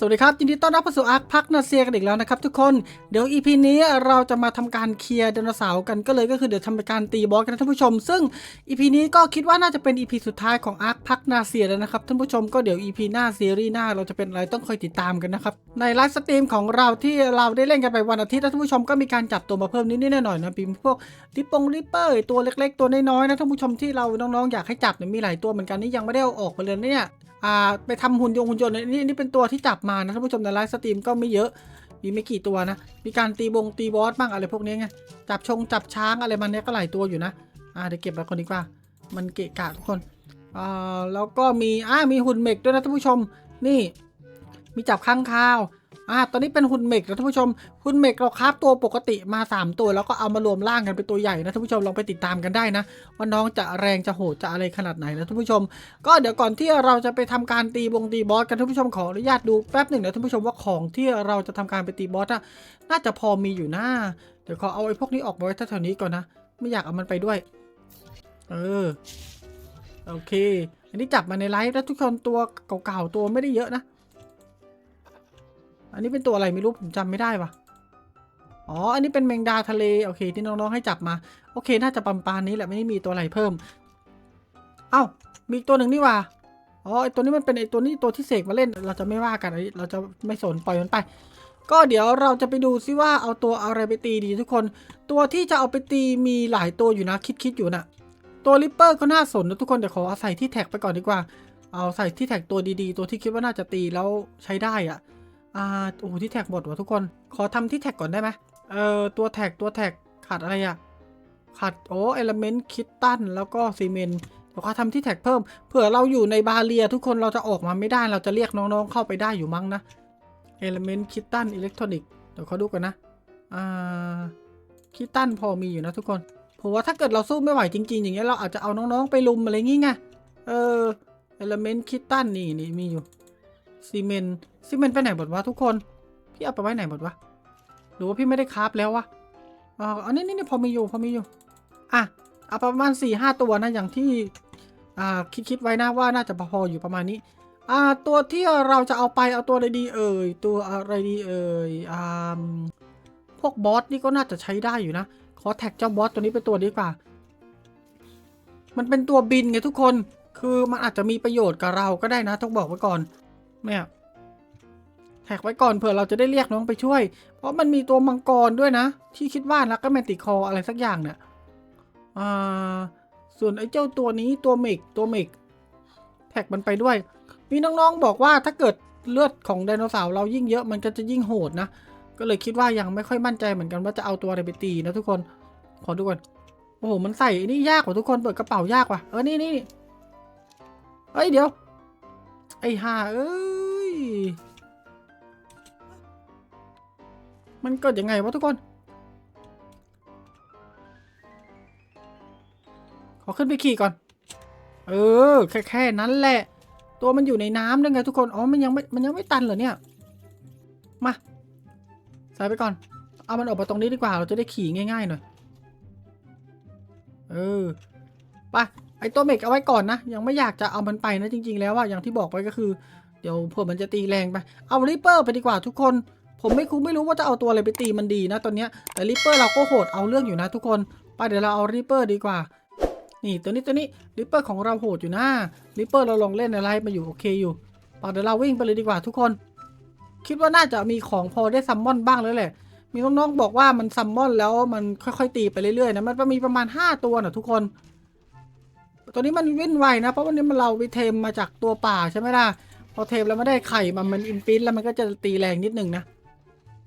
สวัสดีครับยินดีต้อนรับเข้าสู่อาร์คพักนาเซียกันอีกแล้วนะครับทุกคนเดี๋ยว EP นี้เราจะมาทำการเคลียร์ไดโนเสาร์กันก็เลยก็คือเดี๋ยวทำการตีบอสกันนะท่านผู้ชม ซึ่ง EP นี้ก็คิดว่าน่าจะเป็น EP สุดท้ายของอาร์คพักนาเซียแล้วนะครับท่านผู้ชมก็เดี๋ยว EP หน้าซีรีส์หน้าเราจะเป็นอะไรต้องคอยติดตามกันนะครับในไลฟ์สตรีมของเราที่เราได้เล่นกันไปวันอาทิตย์นะท่านผู้ชมก็มีการจับตัวมาเพิ่มนิดๆหน่อยๆนะปีพวกริปปงริปเปอร์ตัวเล็ก ๆ ตัวน้อยๆนะท่านผู้ชมที่เราน้องๆอยากให้จับเนี่ยมีหลายตัวเหมือนกันนี่ยังไม่ได้เอาออกมาเลยเนี่ยอ่าไปทำหุ่นยนต์หุ่นยนต์เนี่ยนี่นี่เป็นตัวที่จับมานะท่านผู้ชมในไลฟ์สตรีมก็ไม่เยอะมีไม่กี่ตัวนะ มีการตีบงตีบอสบ้างอะไรพวกนี้ไง จับชงจับช้างอะไรมันเนี้ยก็หลายตัวอยู่นะ อ่าเดี๋ยวเก็บไปคนดีกว่า มันเกะกะทุกคน อ่าแล้วก็มี อ่ามีหุ่นเมกด้วยนะท่านผู้ชม นี่ มีจับข้างคาว อ่าตอนนี้เป็นหุ่นเมกนะท่านผู้ชมหุ่นเมกเราคราฟตัวปกติมา 3 ตัวแล้วก็เอามารวมร่างกันเป็นตัวใหญ่นะท่านผู้ชมลองไปติดตามกันได้นะว่าน้องจะแรงจะโหดจะอะไรขนาดไหนนะท่านผู้ชม ก็เดี๋ยวก่อนที่เราจะไปทำการตีบงตีบอสกันท่านผู้ชมขออนุญาตดูแป๊บหนึ่งนะท่านผู้ชมว่าของที่เราจะทำการไปตีบอสอะน่าจะพอมีอยู่นะเดี๋ยวขอเอาไอ้พวกนี้ออกมาไว้แถวๆนี้ก่อนนะ ไม่อยากเอามันไปด้วย เออโอเค อันนี้จับมาในไลฟ์แล้วทุกคนตัวเก่าๆตัวไม่ได้เยอะนะ อันนี้เป็นตัวอะไรไม่รู้ผมจำไม่ได้วะอ๋อ อันนี้เป็นแมงดาทะเล โอเค ที่น้องๆให้จับมา โอเค น่าจะประมาณนี้แหละ ไม่ได้มีตัวอะไรเพิ่ม เอ้า มีอีกตัวหนึ่งนี่ว่าอ๋อ ไอตัวนี้มันเป็นไอตัวนี้ตัวที่เสกมาเล่น เราจะไม่ว่ากันอันนี้เราจะไม่สนปล่อยมันไป ก็เดี๋ยวเราจะไปดูซิว่าเอาตัวอะไรไปตีดีทุกคน ตัวที่จะเอาไปตีมีหลายตัวอยู่นะ คิดคิดอยู่นะตัวริปเปอร์ก็น่าสนนะทุกคนเดี๋ยวขอเอาใส่ที่แท็กไปก่อนดีกว่า เอาใส่ที่แท็กตัวดีๆ ตัวที่คิดว่าน่าจะตีแล้วใช้ได้อะ อ่าโอ้ที่แท็กหมดว่ะทุกคน ขอทำที่แท็กก่อนได้ไหมเอ่อตัวแท็กตัวแท็กขาดอะไรอะขาดโอ้เอลเมนต์คิตตันแล้วก็ซีเมนต์เดี๋ยวขาทำที่แท็กเพิ่มเผื่อเราอยู่ในบาเรียทุกคนเราจะออกมาไม่ได้เราจะเรียกน้องๆเข้าไปได้อยู่มั้งนะ Element k i t t a n Electronic เดี๋ยวเขาดูกันนะอ่าคิตตันพอมีอยู่นะทุกคนผมว่าถ้าเกิดเราสู้ไม่ไหวจริง ๆ อย่างเงี้ยเราอาจจะเอาน้องๆไปลุมอะไรงี้ไงเออ Element k i t t a n นี่นี่มีอยู่ ซีเมนต์ซีเมนต์ไปไหนหมดวะทุกคน พี่เอาไปไว้ไหนหมดวะหรือว่าพี่ไม่ได้คราฟแล้ววะอ่าอันนี้นี่นี่พอมีอยู่พอมีอยู่อะเอาประมาณ4ี่ห้าตัวนะอย่างที่อ่าคิดคิดไว้นะว่าน่าจะพออยู่ประมาณนี้อ่าตัวที่เราจะเอาไปเอาตัวอะไรดีเอ่ยตัวอะไรดีเอ่ยอ่าพวกบอสนี่ก็น่าจะใช้ได้อยู่นะ ขอแท็กเจ้าบอสตัวนี้เป็นตัวดีกว่า มันเป็นตัวบินไงทุกคน คือมันอาจจะมีประโยชน์กับเราก็ได้นะ ต้องบอกไว้ก่อน เนี่ยแท็กไว้ก่อนเผื่อเราจะได้เรียกน้องไปช่วย เพราะมันมีตัวมังกรด้วยนะ ที่คิดว่านะก็แมนติคออะไรสักอย่างเนี่ยอ่าส่วนไอ้เจ้าตัวนี้ตัวเมกตัวเมกแท็กมันไปด้วย มีน้องๆบอกว่าถ้าเกิดเลือดของไดโนเสาร์เรายิ่งเยอะมันก็จะยิ่งโหดนะ ก็เลยคิดว่ายังไม่ค่อยมั่นใจเหมือนกันว่าจะเอาตัวอะไรไปตีนะทุกคน ขอดูก่อน โอ้โห มันใส่นี่ยากกว่าทุกคน เปิดกระเป๋ายากว่ะ เออ นี่นี่เอ้ย เดี๋ยว ไอ้ห่าเอ้ย มันเกิดยังไงวะทุกคน ขอขึ้นไปขี่ก่อน เออ แค่แค่นั้นแหละ ตัวมันอยู่ในน้ำด้วยไงทุกคน อ๋อ มันยังไม่ มันยังไม่ตันเหรอเนี่ย มาใส่ไปก่อน เอามันออกมาตรงนี้ดีกว่า เราจะได้ขี่ง่ายๆหน่อย เออ ไป ไอตัวเมกเอาไว้ก่อนนะ ยังไม่อยากจะเอามันไปนะจริง ๆ แล้วว่าอย่างที่บอกไปก็คือ เดี๋ยวเผื่อมันจะตีแรงไป เอาริปเปอร์ไปดีกว่าทุกคน ผมไม่คุ้ไม่รู้ว่าจะเอาตัวอะไรไปตีมันดีนะตอนเนี้ยแต่ริปเปอร์เราก็โหดเอาเรื่องอยู่นะทุกคนไปเดี๋ยวเราเอาริปเปอร์ดีกว่า นี่ตัวนี้ตัวนี้ริปเปอร์ของเราโหดอยู่นะริปเปอร์เราลองเล่นอะไรมาอยู่โอเคอยู่ปะเดี๋ยวเราวิ่งไปเลยดีกว่าทุกคน คิดว่าน่าจะมีของพอได้ซัมมอนบ้างแล้วแหละมีน้องๆบอกว่ามันซัมมอนแล้วมันค่อยๆตีไปเรื่อยๆนะมันมีประมาณ 5 ตัวนะทุกคน ตัวนี้มันวิ่นไวนะ เพราะวันนี้มันเราไปเทมมาจากตัวป่าใช่ไหมล่ะ พอเทมแล้วไม่ได้ไข่มันมันอินฟินแล้วมันก็จะตีแรงนิดนึงนะ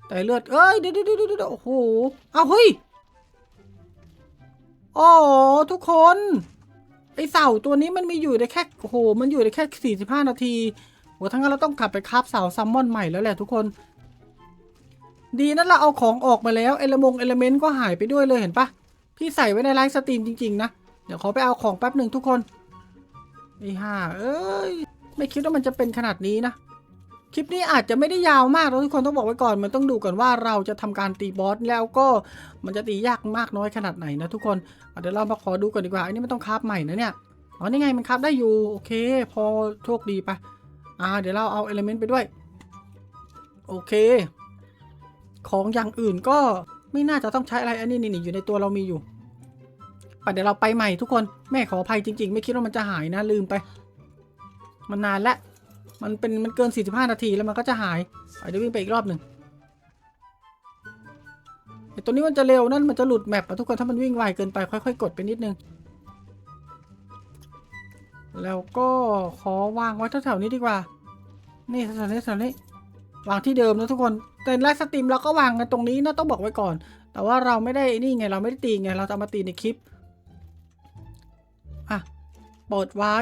แต่เลือด เอ้ยเดี๋ยวเดี๋ยวเดี๋ยวเดี๋ยวโอ้โหเอาเฮ้ยอ๋อทุกคนไอเสาตัวนี้มันมีอยู่ได้แค่โอ้โห มันอยู่ได้แค่ 45 นาทีโหทั้งนั้นเราต้องกลับไปคราฟเสาซัมมอนใหม่แล้วแหละทุกคน ดีนะเราเอาของออกมาแล้วเอลมงเอลเมนต์ก็หายไปด้วยเลยเห็นปะพี่ใส่ไว้ในไลฟ์สตรีมจริง ๆ นะ ดี๋ยวขอไปเอาของแป๊บหนึ่งทุกคนไอ้ห่าเอ้ย ไม่คิดว่ามันจะเป็นขนาดนี้นะ คลิปนี้อาจจะไม่ได้ยาวมากนะทุกคนต้องบอกไว้ก่อน มันต้องดูก่อนว่าเราจะทำการตีบอสแล้วก็มันจะตียากมากน้อยขนาดไหนนะทุกคน เดี๋ยวเรามาขอดูก่อนดีกว่า อันนี้ไมันต้องคราฟใหม่นะเนี่ยอ๋อนี่ไงมันคราฟได้อยู่ โอเค พอโชคดีไป อ่า เดี๋ยวเราเอาเอลเมนต์ไปด้วย โอเค ของอย่างอื่นก็ไม่น่าจะต้องใช้อะไร อันนี้นี่อยู่ในตัวเรามีอยู่ ไปเดี๋ยวเราไปใหม่ทุกคนแม่ขออภัยจริง ๆ ไม่คิดว่ามันจะหายนะลืมไป มันนานแล้วมันเป็นมันเกิน 45 นาทีแล้วมันก็จะหายไปเดี๋ยววิ่งไปอีกรอบหนึ่งไอตัวนี้มันจะเร็วนั่นมันจะหลุดแมปอะทุกคนถ้ามันวิ่งไวเกินไปค่อย ๆ กดไปนิดนึง แล้วก็ขอวางไว้แถวๆนี้ดีกว่า นี่แถวนี้แถวนี้วางที่เดิมนะทุกคนแต่ไลฟ์สตรีมเราก็วางกันตรงนี้นะต้องบอกไว้ก่อน แต่ว่าเราไม่ได้นี่ไงเราไม่ได้ตีไงเราจะเอามาตีในคลิป เปิดไว้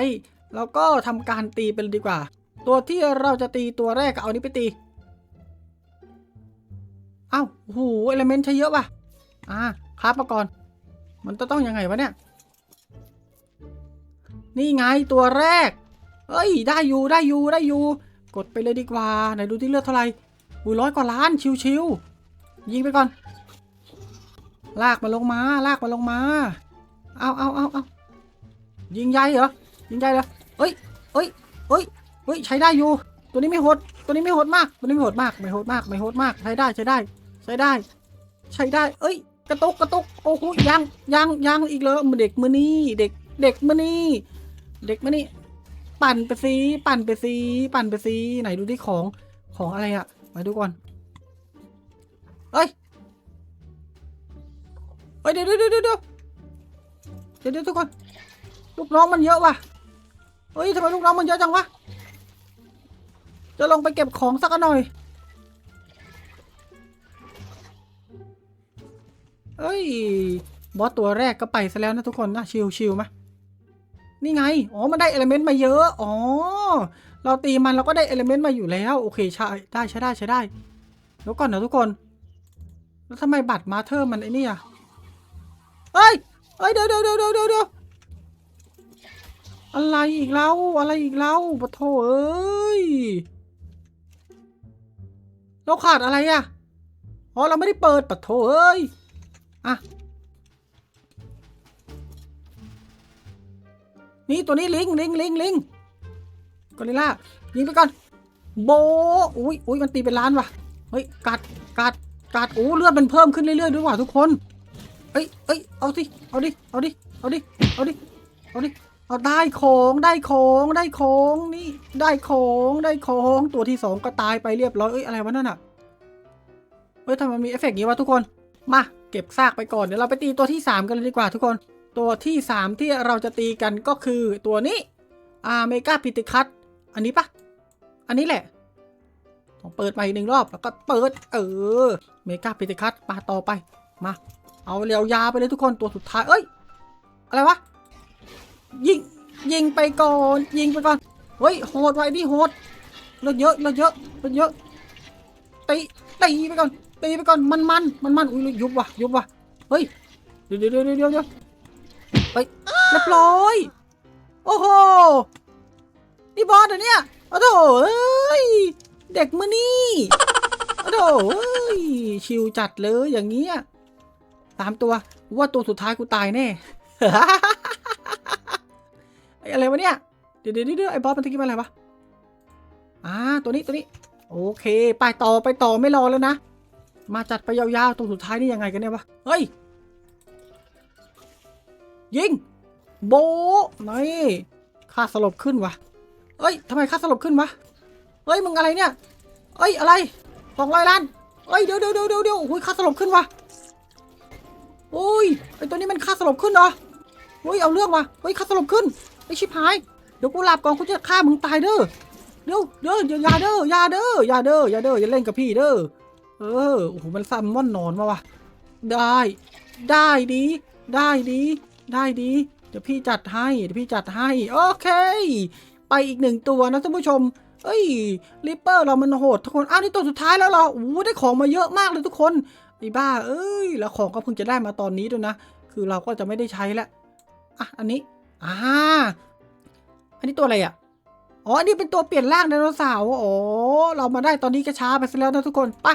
แล้วก็ทำการตีไปเลยดีกว่า ตัวที่เราจะตีตัวแรกเอานี้ไปตีอ้าโอ้โหเอลเมนต์ใช้เยอะว่ะอะคราบมาก่อน มันจะต้องยังไงวะเนี่ย นี่ไงตัวแรก เอ้ย ได้อยู่ได้อยู่ได้อยู่ กดไปเลยดีกว่า ไหนดูที่เลือดเท่าไหร่อุ้ยร้อยกว่าล้านชิวๆยิงไปก่อน ลากมาลงมา ลากมาลงมา เอาเอาเอาเอา ยิงใหญ่เหรอ ยิงใหญ่เหรอเอ้ยเอ้ยเอ้ยเอ้ย ใช้ได้อยู่ ตัวนี้ไม่โหด ตัวนี้ไม่โหดมาก ตัวนี้ไม่โหดมาก ไม่โหดมาก ไม่โหดมาก ใช้ได้ ใช้ได้ ใช้ได้ ใช้ได้ เอ้ย กระตุก กระตุก โอ้โหยังยังยังอีกเลยเด็กมือนี่เด็ก เด็กมือนี่เด็กมือนี่ปั่นไปสิปั่นไปสิปั่นไปสิไหนดูที่ของ ของอะไรอะมาดูก่อน เอ้ยเฮ้ยเดี๋ยวเดี๋ยวเดี๋ยวเดี๋ยวเดี๋ยวทุกคน ลูกน้องมันเยอะว่ะเฮ้ยทำไมลูกน้องมันเยอะจังวะ จะลงไปเก็บของสักหน่อยเอ้ย บอสตัวแรกก็ไปซะแล้วนะทุกคนนะชิวชิวๆไหมนี่ไง อ๋อ มันได้เอลเมนต์มาเยอะ อ๋อ เราตีมันเราก็ได้เอลเมนต์มาอยู่แล้ว โอเคใช่ได้ใช้ได้ใช้ได้เดี๋ยวก่อนนะทุกคน แล้วทำไมบัตรมาเทอร์มันไอ้นี่อะเฮ้ยเฮ้ยเดี๋ยวเดี๋ยวเดี๋ยวเดี๋ยวเดี๋ยว อะไรอีกแล้วอะไรอีกแล้วปะโถเอ้ยเราขาดอะไรอะอ๋อเราไม่ได้เปิดปะโถเอ้ยอะนี่ตัวนี้ลิงลิงลิงลิงกอริล่ายิงไปก่อนโบอุ้ยอุ้ยมันตีเป็นล้านว่ะเฮ้ยกัดกัดกัดโอ้เลือดมันเพิ่มขึ้นเรื่อยๆด้วยว่ะทุกคนเอ้ยเอ้ยเอาสิเอาดิเอาดิเอาดิเอาดิเอาดิ เอาได้ของได้ของได้ของนี่ได้ของได้ของตัวที่สองก็ตายไปเรียบร้อยเอ้ยอะไรวะนั่นอะเฮ้ยทำไมมีเอฟเฟกต์นี้วะทุกคนมาเก็บซากไปก่อนเดี๋ยวเราไปตีตัวที่สามกันเลยดีกว่าทุกคน ตัวที่สามที่เราจะตีกันก็คือตัวนี้อาเมกาพิติคัตอันนี้ปะอันนี้แหละต้องเปิดไปหนึ่งรอบแล้วก็เปิด เออเมกาพิติคัตมาต่อไปมา เอาเรียวยาไปเลยทุกคนตัวสุดท้ายเอ้ย อะไรวะ ยิงยิงไปก่อนยิงไปก่อนเฮ้ยโหดไว้ดิโหดเลือดเยอะเลือดเยอะเลือดเยอะตีตีไปก่อนตีไปก่อนมันมันมันมันอุ้ยยุบว่ะยุบว่ะเฮ้ยเดี๋ยวเดี๋ยวเดี๋ยวเดี๋ยวเดี๋ยวเรียบร้อยโอ้โหนี่บอสเหรอเนี่ยโอ้โถเอ้ยเด็กมือนี่โอ้โถเอ้ยชิวจัดเลยอย่างเงี้ยตามตัวว่าตัวสุดท้ายกูตายแน่ อ้อะไรวะเนี่ย เดี๋ยวเดี๋ยวเดี๋ยวไอ้บอสมันตะกี้มันอะไรวะ อ่า ตัวนี้ตัวนี้ โอเค ไปต่อไปต่อไม่รอแล้วนะ มาจัดไปยาวๆ ตรงสุดท้ายนี่ยังไงกันเนี่ยวะ เฮ้ย ยิง โบนี่ค่าสลบขึ้นวะเอ้ยทำไมค่าสลบขึ้นวะ เฮ้ย มึงอะไรเนี่ย เอ้ย อะไรสองร้อยล้านเอ้ย เดี๋ยวเดี๋ยวเดี๋ยวเดี๋ยวเดี๋ยวโอ้ยค่าสลบขึ้นวะโอ้ย ไอตัวนี้มันค่าสลบขึ้นเหรอโอ้ย เอาเรื่องวะเฮ้ยค่าสลบขึ้น ไอชิบหาย เดี๋ยวกูหลับก่อนกูจะฆ่ามึงตายเด้อ เดี๋ยวเด้ออย่าอย่าเด้ออย่าเด้ออย่าเด้ออย่าเด้ออย่าเล่นกับพี่เด้อ เออ โอ้โห มันซ้ำม่อนนอนมาวะ ได้ ได้ดี ได้ดี ได้ดี เดี๋ยวพี่จัดให้ เดี๋ยวพี่จัดให้ โอเค ไปอีกหนึ่งตัวนะท่านผู้ชม เอ้ยริปเปอร์เรามันโหดทุกคน อ้าวนี่ตัวสุดท้ายแล้วเหรอโอ้โหได้ของมาเยอะมากเลยทุกคนไอ้บ้า เอ้ย แล้วของก็เพิ่งจะได้มาตอนนี้ด้วยนะ คือเราก็จะไม่ได้ใช้แล้ว อะ อันนี้ อ่า อันนี้ตัวอะไรอะ อ๋อ อันนี้เป็นตัวเปลี่ยนร่างไดโนเสาร์ โอ้ เรามาได้ตอนนี้ก็ช้าไปซะแล้วนะทุกคน ไป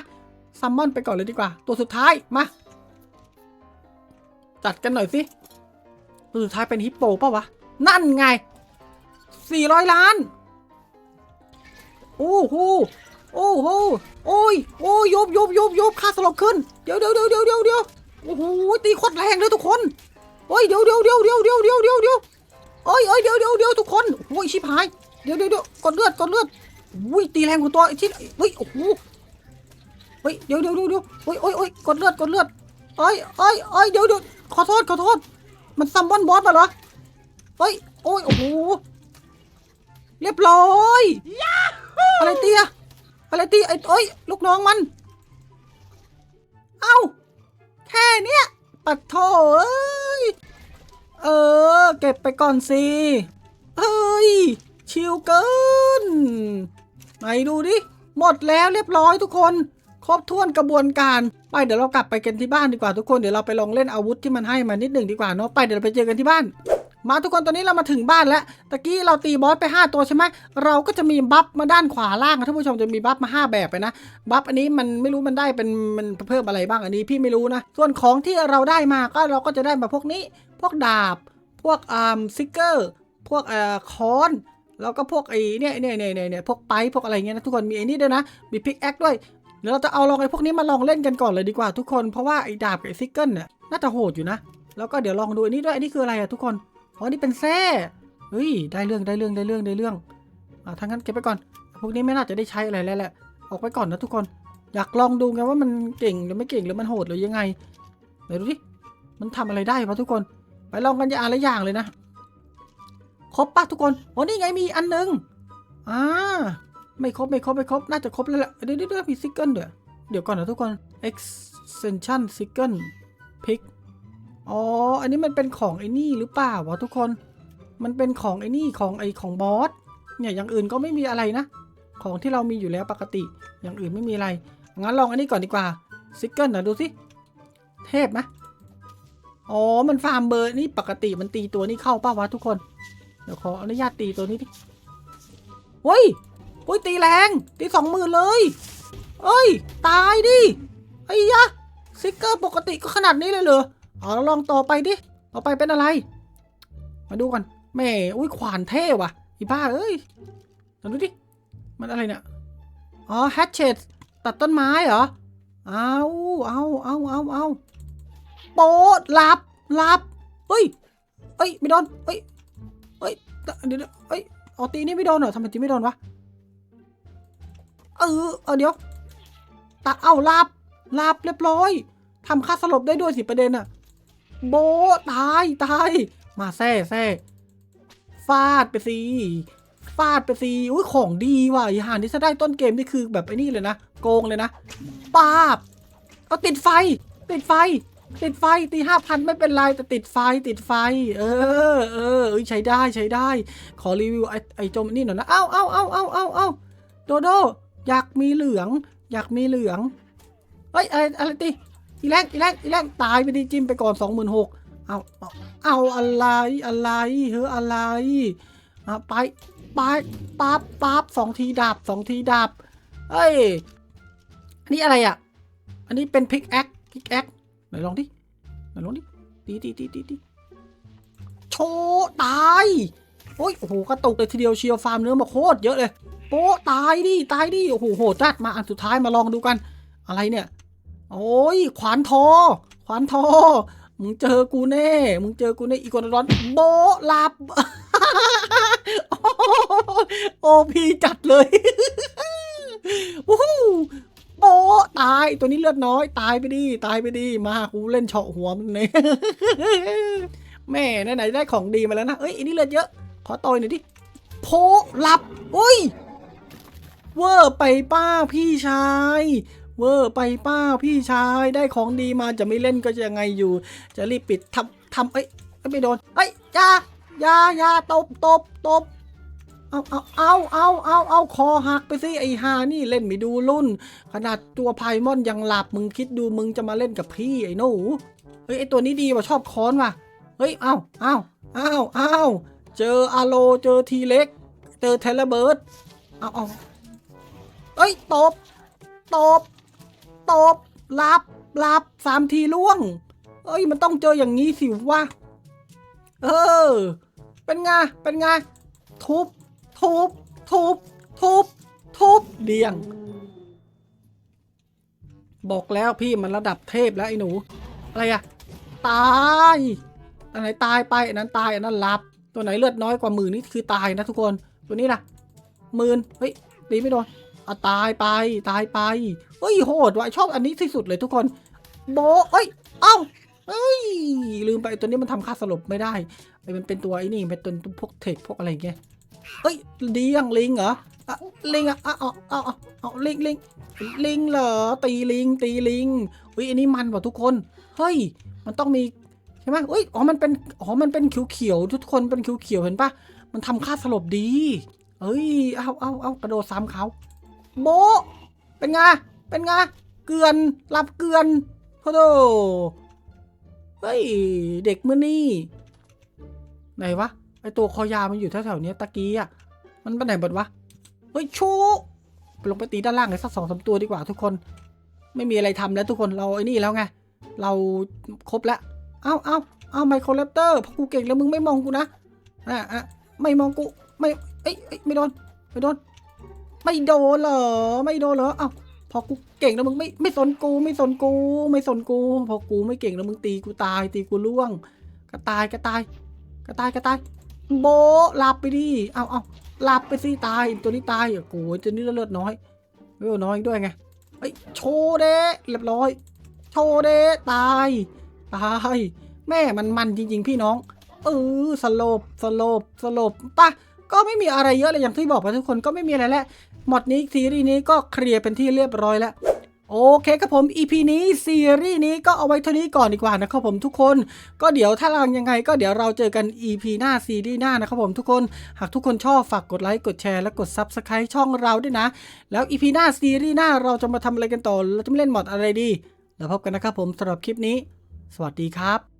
ซัมมอนไปก่อนเลยดีกว่า ตัวสุดท้าย มา จัดกันหน่อยสิ ตัวสุดท้ายเป็นฮิปโปปล่าวะ นั่นไงสี่ร้อยล้าน โอ้โห โอ้โห โอ้ย โอ้ยยบยบยบยบค่าสลบขึ้น เดี๋ยวเดี๋ยวเดี๋ยวเดี๋ยวเดี๋ยวโอ้โห ตีโคตรแรงเลยทุกคนโอ้ยเดี๋ยวเดี๋ยวเดี๋ยวเดี๋ยวเดี๋ยวเดี๋ยวเดี๋ยว โอ้ยโอ้ยเดี๋ยวเดี๋ยวเดี๋ยวทุกคนโอ้ยชิบหาย เดี๋ยวเดี๋ยวเดี๋ยวกดเลือดกดเลือดอุ้ยตีแรงกว่าตัวไอ้ชิดเฮ้ยโอ้โหเฮ้ยเดี๋ยวเดี๋ยวเดี๋ยวเดี๋ยวโอ้ยโอ้ยโอ้ยกดเลือดกดเลือดโอ้ยโอ้ยโอ้ยเดี๋ยวเดี๋ยวขอโทษขอโทษ มันซัมบอนบอสมาเหรอเฮ้ยโอ้ยโอ้โหเรียบร้อยอะไรเตี้ยอะไรตีไอ้โอ้ยลูกน้องมัน เอ้าแค่เนี้ยปัดโถเอ้ย เออ เก็บไปก่อนสิ เฮ้ย ชิวเกิน ไหนดูดิ หมดแล้วเรียบร้อยทุกคน ครบถ้วนกระบวนการ ไปเดี๋ยวเรากลับไปกันที่บ้านดีกว่าทุกคน เดี๋ยวเราไปลองเล่นอาวุธที่มันให้มานิดหนึ่งดีกว่าเนาะ ไปเดี๋ยวเราไปเจอกันที่บ้าน มาทุกคนตอนนี้เรามาถึงบ้านแล้วตะกี้เราตีบอสไป 5 ตัวใช่ไหมเราก็จะมีบัฟมาด้านขวาล่างนะท่านผู้ชมจะมีบัฟมา 5 แบบไปนะบัฟอันนี้มันไม่รู้มันได้เป็นมันเพิ่มอะไรบ้างอันนี้พี่ไม่รู้นะ ส่วนของที่เราได้มาก็เราก็จะได้มาพวกนี้ พวกดาบ พวกอ่าซิกเกอร์ พวกเอ่อค้อนแล้วก็พวกไอ้เนี่ยเนี่ยเนี่ยเนี่ยเนี่ยพวกไปพวกอะไรเงี้ยนะทุกคนมีไอ้นี่ด้วยนะมีพิกแอคด้วยเดี๋ยวเราจะเอาลองไอ้พวกนี้มาลองเล่นกันก่อนเลยดีกว่าทุกคนเพราะว่าไอ้ดาบกับไอ้ซิกเกิลเนี่ยน่าจะโหดอยู่นะ แล้วก็เดี๋ยวลองดูอันนี้ด้วยอันนี้คืออะไรอะทุกคน อ๋อ นี่เป็นแส้เฮ้ย ได้เรื่องได้เรื่องได้เรื่องได้เรื่อง อ่าทางนั้นเก็บไปก่อน พวกนี้ไม่น่าจะได้ใช้อะไรแล้วแหละ ออกไปก่อนนะทุกคน อยากลองดูไงว่ามันเก่งหรือไม่เก่งหรือมันโหดหรือยังไงไหนดูดิมันทำอะไรได้วะทุกคน ไปลองกันอย่างละอย่างเลยนะ ครบปะทุกคนโอ้นี่ไงมีอันหนึงอ่า ไม่ครบไม่ครบไม่ครบ น่าจะครบแล้วแหละ เดี๋ยวเดี๋ยวเดี๋ยวมีซิกเกิลเด้วยวเดี๋ยวก่อนนะทุกคน extension ซิกเกิล pick อ๋อ อันนี้มันเป็นของไอ้นี่หรือเปล่าวะทุกคน มันเป็นของไอ้นี่ของไอ้ของบอส เนี่ยอย่างอื่นก็ไม่มีอะไรนะ ของที่เรามีอยู่แล้วปกติ อย่างอื่นไม่มีอะไร งั้นลองอันนี้ก่อนดีกว่าซิกเกิลหนะดูสิ เทพไหมอ๋อ มันฟาร์มเบอร์นี่ปกติมันตีตัวนี้เข้าป่าวะทุกคน เดี๋ยวขออนุญาตตีตัวนี้ดิเฮ้ยเฮ้ยตีแรง ตีสองหมื่นเลยเอ้ย ตายดิไอ้ยะซิกเกอร์ปกติก็ขนาดนี้เลยเหรอ เอาลองต่อไปดิต่อไปเป็นอะไร มาดูกันแม่อุ้ยขวานเท่ว่ะอีบ้าเอ้ยลองดูดิ มันอะไรเนี่ย อ๋อแฮชเชตตัดต้นไม้เหรอ เอาเอาเอาเอาเอาโป๊ดหลับหลับเฮ้ยเฮ้ย ไม่โดนเฮ้ยเฮ้ย เดี๋ยวเฮ้ยเอาตีนี่ไม่โดนเหรอทำไมตีไม่โดนวะ เออ เออเดี๋ยวตาเอาหลับหลับเรียบร้อยทำค่าสลบได้ด้วยสิประเด็นอะ โบตายตาย มาแซ่แซ่ฟาดไปสิฟาดไปสิอุ้ยของดีว่ะอีหานที่จะได้ต้นเกมนี่คือแบบไอ้นี่เลยนะโกงเลยนะป้าบเอาติดไฟ ติดไฟ ติดไฟตีห้าพันไม่เป็นไรแต่ติดไฟติดไฟ เออเออเอ้ยใช้ได้ใช้ได้ ขอรีวิวไอ้ไอ้จมนี่หน่อยนะเอ้าเอ้าเอ้าเอ้าเอ้าเอ้าโดโดอยากมีเหลือง อยากมีเหลืองเฮ้ยอะไรอะไรตี อีแรงอีแรงอีแรงตายไปดิจิ้มไปก่อนสองหมื่นหกเอาเอาอะไรอะไรเฮ้ออะไรอะไปไปปั๊บปั๊บสองทีดับสองทีดับเอ้ยอันนี้อะไรอะ อันนี้เป็นพิกแอคพิกแอคไหนลองดิไหนลองดิตีตีตีตีตีโชตายโอ้ยโอ้โหกระตุกเลยทีเดียวเชียวฟาร์มเนื้อมาโคตรเยอะเลยโป๊ตายดิตายดิโอ้โหโหดจัดมาอันสุดท้ายมาลองดูกัน อะไรเนี่ย โอ้ยขวานทอ ขวานทอ มึงเจอกูแน่ มึงเจอกูแน่อีกอนร้อนโบลับ โอพีจัดเลยวู้โบตายตัวนี้เลือดน้อย ตายไปดิตายไปดิมากูเล่นเฉาะหัวมึงเนี่ยแม่ไหนๆได้ของดีมาแล้วนะเอ้ยอันนี้เลือดเยอะ ขอต่อยหน่อยดิโพลับ อุ้ย เวอร์ไปป้าพี่ชาย เวอร์ไปป้าพี่ชายได้ของดีมาจะไม่เล่นก็จะยังไงอยู่ จะรีบปิดทำทำเอ้ยไม่โดนเอ้ยยายายาตบตบตบเอาเอาเอาเอาเอาเอาคอหักไปสิไอฮานี่เล่นไม่ดูรุ่น ขนาดตัวไพมอนยังหลับมึงคิดดูมึงจะมาเล่นกับพี่ไอ้หนูเฮ้ยไอตัวนี้ดีว่ะชอบค้อนว่ะเฮ้ยเอาเอาเอาเอาเจออาโลเจอทีเล็ก เจอเทเลเบิร์ดเอาเอาเอ้ยตบตบ ตบรับรับสามทีล่วง เอ้ยมันต้องเจออย่างนี้สิวะ เออ เป็นไง เป็นไง ทุบ ทุบ ทุบ ทุบ ทุบเดียง บอกแล้วพี่มันระดับเทพแล้วไอ้หนู อะไรอะตายอันไหนตายไปอันนั้นตายอันนั้นหลับ ตัวไหนเลือดน้อยกว่าหมื่นนี่คือตายนะทุกคน ตัวนี้ล่ะหมื่นเฮ้ยตีไม่โดน อะตายไปตายไปเฮ้ยโหดว่ะชอบอันนี้ที่สุดเลยทุกคนโบเอ้ยเอ้าเอ้ยลืมไปตัวนี้มันทำค่าสลบไม่ได้ไอ้มันเป็นตัวไอ้นี่เป็นตัวพวกเทคพวกอะไรเงี้ยเอ้ยดียังลิงเหรออะลิงอะอะเอาเอาเอาเอลิงลิงลิงเหรอตีลิงตีลิงเฮ้ยอันนี้มันว่ะทุกคนเฮ้ยมันต้องมีใช่ไหมเอ้ยอ๋อมันเป็นอ๋อมันเป็นเขียวๆทุกคนเป็นเขียวๆเห็นปะมันทำค่าสลบดีเอ้ยเอาเอาเอากระโดดซ้ำเขา โบะเป็นไง เป็นไง เกลือนรับเกลือนโอ้โหเฮ้ย เด็กเมื่อนี่ ไหนวะ ไอตัวคอยามันอยู่แถวๆนี้ตะกี้อะ มันไปไหนหมดวะ เฮ้ยชูไปลงไปตีด้านล่างเลยสักสองสามตัวดีกว่าทุกคน ไม่มีอะไรทำแล้วทุกคน เราไอ้นี่แล้วไง เราครบแล้ว เอ้าเอ้าเอ้าไมโครแรปเตอร์พอกูเก่งแล้วมึงไม่มองกูนะอะอะไม่มองกู ไม่ เอ้ยเอ้ยไม่โดน ไม่โดน ไม่โดนเหรอ ไม่โดนเหรอเอ้าพอกูเก่งแล้วมึงไม่ไม่สนกูไม่สนกู ไม่สนกู พอกูไม่เก่งแล้วมึงตีกูตาย ตีกูล่วง กระตายกระตาย กระตายกระตาย โบหลับไปดิเอาเอาหลับไปสิตายตัวนี้ตายอะกูตัวนี้เลือดน้อยเลือดน้อยด้วยไงเอ้ยโชเด้เรียบร้อย โชเด้ตายตายแม่มันมันจริง ๆ พี่น้องเออสลบสลบสลบปะก็ไม่มีอะไรเยอะเลยอย่างที่บอกไปทุกคนก็ไม่มีอะไรแล้ว หมดนี้ซีรีส์นี้ก็เคลียร์เป็นที่เรียบร้อยแล้วโอเคครับผม EP นี้ซีรีส์นี้ก็เอาไว้เท่านี้ก่อนดีกว่านะครับผมทุกคน ก็เดี๋ยวถ้าลังยังไง ก็เดี๋ยวเราเจอกัน EP หน้าซีรีส์หน้านะครับผมทุกคน หากทุกคนชอบฝากกดไลค์กดแชร์และกด Subscribe ช่องเราด้วยนะ แล้ว EP หน้าซีรีส์หน้าเราจะมาทำอะไรกันต่อเราจะมาเล่นมอดอะไรดี แล้วพบกันนะครับผมสำหรับคลิปนี้ สวัสดีครับ